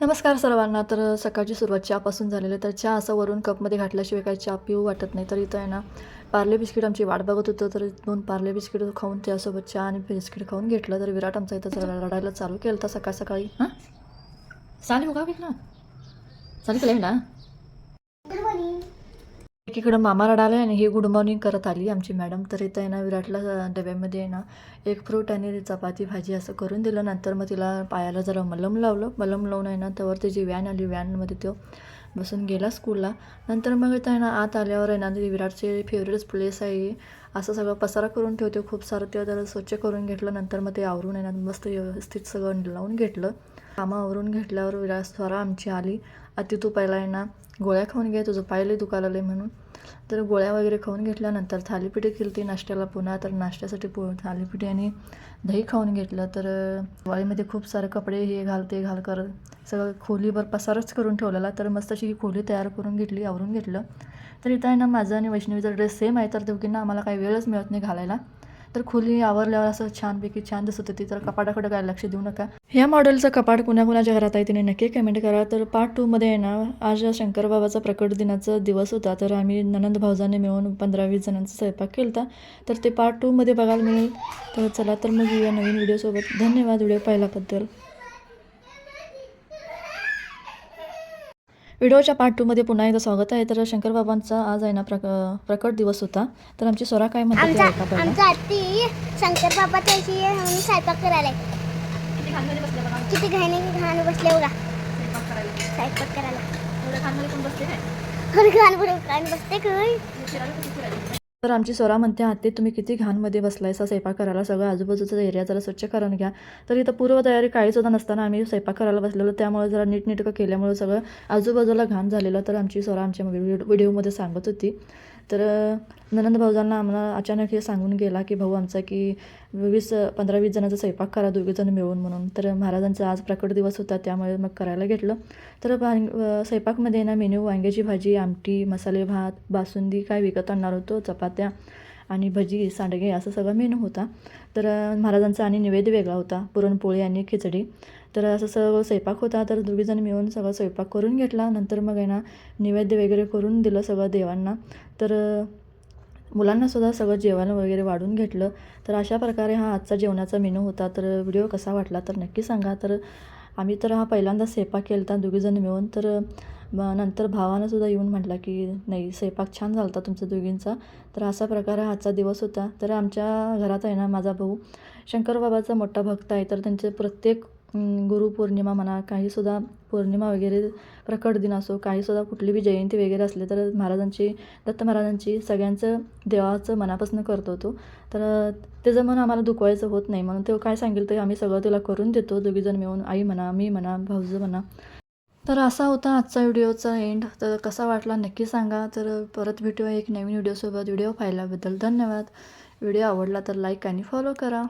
नमस्कार सर्वांना. तर सकाळची सुरुवात चहापासून झालेली आहे. तर चहा असं वरून कपमध्ये घातल्याशिवाय काही चहा पिऊ वाटत नाही. तर इथं आहे ना पार्ले बिस्किट आमची वाट बघत होतं. तर दोन पार्ले बिस्किट खाऊन त्यासोबत चहा आणि बिस्किट खाऊन घेतलं. तर विराट आमचा इथं जरा रडायला चालू केलं. तर सकाळ सकाळी हां? चालेल का ना चालेल केलं ना एकीकडं मामा रडाला आणि ही गुड मॉर्निंग करत आली आमची मॅडम. तर इथं आहे ना विराटला डब्यामध्ये आहे ना एक फ्रूट आणि चपाती भाजी असं करून दिलं. नंतर मग तिला पायाला जरा मलम लावलं. मलम लावून आहे ना त्यावर त्याची व्हॅन आली. व्हॅनमध्ये तो बसून गेला स्कूलला. नंतर मग इथं आहे ना आत आल्यावर आहे ना ते विराटचे फेवरेट प्लेस आहे असं सगळं पसारा करून ठेवते. खूप सारं ते त्याला स्वच्छ करून घेतलं. नंतर मग ते आवरून आहे ना मस्त व्यवस्थित सगळं लावून घेतलं. कामं घेतल्यावर विराट स्वरा आमची आली. अति तू पहिला आहे ना. गोळ्या खाऊन घे. तुझं पायले दुखायला म्हणून. तर गोळ्या वगैरे खाऊन घेतल्यानंतर थालीपीठी केली ती नाश्त्याला पुन्हा. तर नाश्त्यासाठी पु थालीपीठी आणि दही खाऊन घेतलं. तर दिवाळीमध्ये खूप सारे कपडे हे घाल ते घाल कर. सगळं खोलीभर पसारच करून ठेवलेला. तर मस्त अशी ही खोली तयार करून घेतली आवरून घेतलं. तर इथं आहे ना माझा आणि वैष्णवीचा ड्रेस सेम आहे. तर दोघींना आम्हाला काही वेळच मिळत नाही घालायला. तर खोली आवरल्यावर असं छानपैकी छान दिसत होती. तर कपाटाकडे काय लक्ष देऊ नका. ह्या मॉडेलचं कपाट कुणाकुणाच्या घरात आहे तिने नक्की कमेंट करा. तर पार्ट टूमध्ये आहे ना आज शंकरबाबाचा प्रकट दिनाचा दिवस होता. तर आम्ही ननंद भाऊजाने मिळून पंधरा वीस जणांचा स्वयंपाक केला होता तर ते पार्ट टूमध्ये बघायला मिळेल. तर चला तर मग या नवीन व्हिडिओसोबत धन्यवाद व्हिडिओ पाहिल्याबद्दल. व्हिडिओच्या पार्ट टूमध्ये पुन्हा एकदा स्वागत आहे. तर शंकरबाबांचा आज आहे ना प्रक प्रकट दिवस होता. तर आमची स्वरा काय म्हणते आमचा आत्ती शंकर बाबा त्याची स्वयंपाक करायला किती घाणे घाण बसले बघा. स्वयंपाक करायला. घाण बसते काय? तर आमची स्वरा म्हणते आते तुम्ही किती घाणमध्ये बसलायसा स्वयंपाक करायला सगळं आजूबाजूचा एरिया जरा स्वच्छ करून घ्या. तर इथं पूर्वतयारी काहीसुद्धा नसताना आम्ही स्वयंपाक करायला बसलेलो. त्यामुळे जरा नीटनेटकं केल्यामुळे सगळं आजूबाजूला घाण झालेलं. तर आमची स्वरा आमच्या व्हिडिओमध्ये सांगत होती. तर ननंद भाऊजांना आम्हाला अचानक हे सांगून गेला की भाऊ आमचा की वीस पंधरा वीस जणांचा स्वयंपाक करा दोघीजण मिळून म्हणून. तर महाराजांचा आज प्रकट दिवस होता त्यामुळे मग करायला घेतलं. तर स्वयंपाकमध्ये ना मेन्यू वांग्याची भाजी आमटी मसाले भात बासुंदी काय विकत आणणार होतो? चपात्या आणि भजी सांडगे असं सगळं मेनू होता. तर महाराजांचा आणि नैवेद्य वेगळा होता. पुरणपोळी आणि खिचडी. तर असं सगळं स्वयंपाक होता. तर दोघीजण मिळून सगळं स्वयंपाक करून घेतला. नंतर मग आहे ना नैवेद्य वगैरे करून दिलं सगळं देवांना. तर मुलांनासुद्धा सगळं जेवण वगैरे वाढून घेतलं. तर अशा प्रकारे हा आजचा जेवणाचा मेनू होता. तर व्हिडिओ कसा वाटला तर नक्की सांगा. तर आम्ही तर हा पहिल्यांदा स्वयंपाक केला होता दोघीजण मिळून. तर मग नंतर भावानंसुद्धा येऊन म्हटला की नाही स्वयंपाक छान झाला होता तुमचा दोघींचा. तर असा प्रकारे आजचा दिवस होता. तर आमच्या घरात आहे ना माझा भाऊ. शंकरबाबाचा मोठा भक्त आहे. तर त्यांचे प्रत्येक गुरुपौर्णिमा म्हणा काहीसुद्धा पौर्णिमा वगैरे प्रकट दिन असो काहीसुद्धा कुठली बी जयंती वगैरे असले तर महाराजांची दत्त महाराजांची सगळ्यांचं देवाचं मनापासून करतो तो. तर त्याचं मन आम्हाला दुखवायचं होत नाही. म्हणून तो काय सांगेल ते आम्ही सगळं तिला करून देतो. दोघीजण मिळून आई म्हणा मी म्हणा भाऊजं म्हणा. तर असा होता आजचा व्हिडिओचा एंड तर कसा वाटला नक्की सांगा. तर परत भेटूया एक नवीन व्हिडिओसोबत व्हिडिओ पाहिल्याबद्दल धन्यवाद. व्हिडिओ आवडला तर लाईक आणि फॉलो करा.